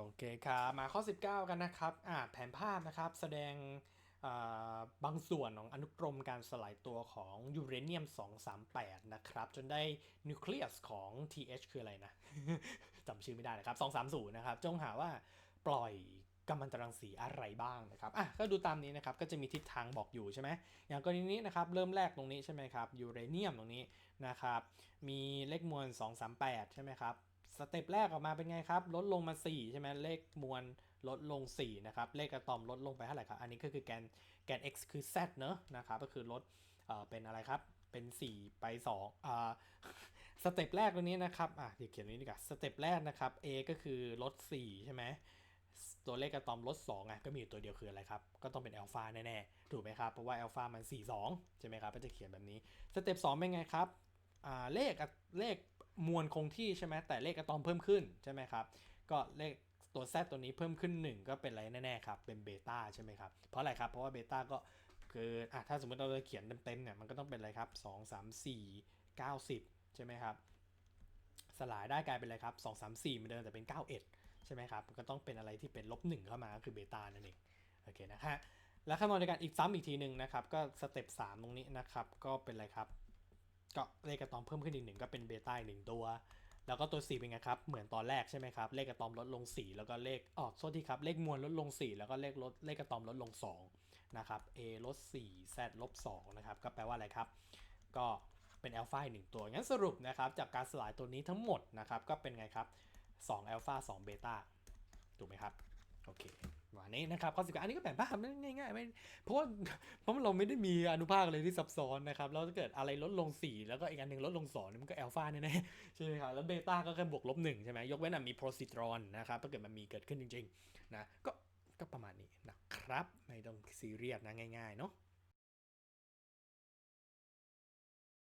โอเคครับ มาข้อ 19 กันนะครับอ่าแผนภาพนะครับแสดงบางส่วนของอนุกรมการสลายตัวของยูเรเนียม 238 นะครับ จนได้นิวเคลียสของ TH คืออะไรนะจำชื่อไม่ได้นะครับ 230 นะครับ จงหาว่าปล่อยกัมมันตรังสีอะไรบ้างนะครับ อะ ก็ดูตามนี้นะครับ ก็จะมีทิศทางบอกอยู่ใช่ไหม อย่างกรณีนี้นะครับ เริ่มแรกตรงนี้ใช่ไหมครับ ยูเรเนียมตรงนี้นะครับ มีเลขมวล 238 ใช่ไหมครับ สเต็ปแรกออกมาเป็นไงครับ ลดลงมา 4 ใช่ไหมเลขมวลลดลง 4 นะครับ เลขอะตอมลดลงไปเท่าไหร่ครับ อันนี้ก็คือแกนแกน x คือ z เนอะนะครับ ก็คือลดเอ่อเป็นอะไรครับ เป็น 4 ไป2อ่าสเต็ปแรกตรงนี้นะครับอะเดี๋ยวเขียนตรงนี้ดีกว่าสเต็ปแรกนะครับ a ก็คือลด 4 ใช่ไหมตัวเลขอะตอมลด2ไงก็มีอยู่ตัวเดียวคืออะไรครับ ก็ต้องเป็นอัลฟาแน่ๆ ถูกไหมครับ เพราะว่าอัลฟามัน 4 2 ใช่ไหมครับ ก็จะเขียนแบบนี้ สเต็ป2เป็นไงครับ อ่า เลขเลข มวลคงที่ใช่ไหมแต่เลขอะตอมเพิ่มขึ้นใช่ไหมครับ ก็เลขตัว z ตัวนี้เพิ่มขึ้น 1 ก็เป็นอะไรแน่ๆครับ เป็นเบต้าใช่ไหมครับ เพราะอะไรครับ เพราะว่าเบต้าก็คืออะถ้าสมมติเราจะเขียนเต็มๆเนี่ยมันก็ต้องเป็นอะไรครับ 2 3 4 9 10ใช่ไหมครับ สลายได้กลายเป็นอะไรครับ 2 3 4เหมือนเดิมแต่เป็น 91 ใช่ไหมครับก็ต้องเป็นอะไรที่เป็นลบ1เข้ามาก็คือเบต้านั่นเองโอเคนะฮะแล้วขั้นตอนในการอีกซ้ำอีกทีหนึ่งนะครับ ก็สเต็ป3ตรงนี้นะครับ ก็เป็นอะไรครับ ก็เลขอะตอมเพิ่มขึ้นอีกหนึ่งก็เป็นเบต้าอีกหนึ่งตัว แล้วก็ตัว4เป็นไงครับ เหมือนตอนแรกใช่ไหมครับ เลขอะตอมลดลง 4 แล้วก็เลขอ๋อโทษทีครับ เลขมวลลดลง 4 แล้วก็เลขลดเลขอะตอมลดลง2นะครับ a ลด4 z ลบ2นะครับ ก็แปลว่าอะไรครับ ก็เป็นอัลฟาหนึ่งตัว งั้นสรุปนะครับ จากการสลายตัวนี้ทั้งหมดนะครับ ก็เป็นไงครับ2อัลฟา2เบต้าถูกไหมครับ โอเค วันนี้นะครับข้อสิบอันนี้ก็แบ่งภาพง่ายๆไม่เพราะว่าเพราะเราไม่ได้มีอนุภาคอะไรที่ซับซ้อนนะครับแล้วถ้าเกิดอะไรลดลง 4 แล้วก็อีกอันหนึ่งลดลง2นี่มันก็อัลฟาแน่ๆใช่ไหมครับแล้วเบต้าก็แค่บวกลบหนึ่งใช่ไหมยกเว้นอะมีโปรซิตรอนนะครับถ้าเกิดมันมีเกิดขึ้นจริงๆนะก็ก็ประมาณนี้นะครับ ไม่ต้องซีเรียสนะง่ายๆเนาะ